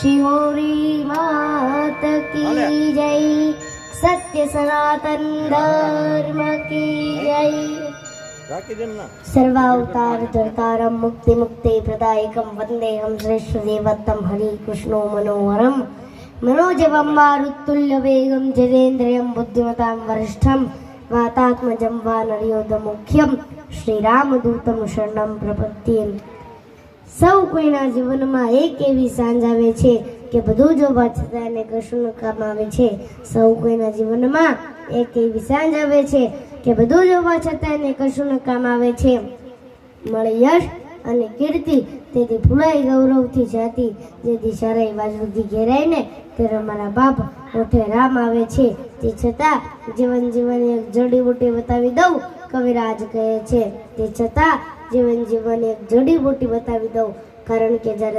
Shibori मात की जय। सत्य सनातन धर्म की जय। सर्वावतार दुर्तारम मुक्ति मुक्ति प्रदायकम वंदे हम श्रेष्ठ देवत्तम हरि कृष्णो मनोहरम मनोजवम मारुत्तुल्य वेगम जगेन्द्रियम बुद्धिमता वरिष्ठम वातात्मज वा नरियोद मुख्यम श्रीरामदूतं शरण प्रपत्ति સૌ કોઈના જીવનમાં એક એવી સાંજ આવે છે કે બધું જોવા છતાં એને કશુંનું કામ આવે છે. સૌ કોઈના જીવનમાં એક એવી સાંજ આવે છે કે બધું જોવા છતાં એને કશુંનું કામ આવે છે. મળે યશ અને કીર્તિ, તેથી ભૂલાઈ ગૌરવથી જાતી જેથી શરાઈ બાજુથી ઘેરાઈને ત્યારે મારા બાપ મોઠે રામ આવે છે. તે છતાં જીવન જીવન એક જડીબુટી બતાવી દઉં, કવિરાજ કહે છે. તે છતાં જીવન જીવન એક જડીબુટી બતાવી દઉં. કારણ કે જ્યારે